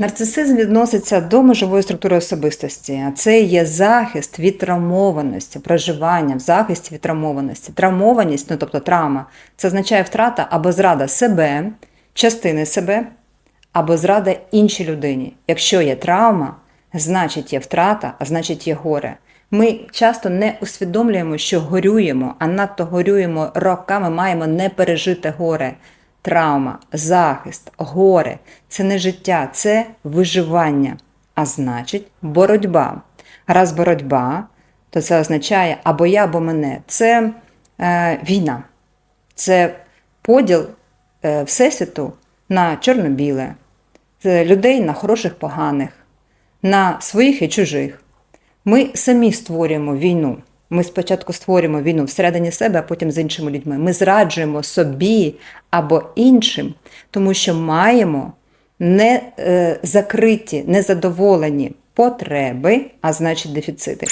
Нарцисизм відноситься до межової структури особистості, це є захист від травмованості, проживання в захисті від травмованості. Травмованість, ну тобто травма, це означає втрата або зрада себе, частини себе, або зрада іншій людині. Якщо є травма, значить є втрата, а значить є горе. Ми часто не усвідомлюємо, що горюємо, а надто горюємо роками, маємо не пережити горе. Травма, захист, горе це не життя, це виживання, а значить боротьба. Раз боротьба, то це означає або я, або мене. Це е, війна, це поділ е, Всесвіту на чорно-біле, Це людей на хороших, поганих, на своїх і чужих. Ми самі створюємо війну. Ми спочатку створюємо війну всередині себе, а потім з іншими людьми. Ми зраджуємо собі або іншим, тому що маємо не е, закриті, незадоволені потреби, а значить дефіцити.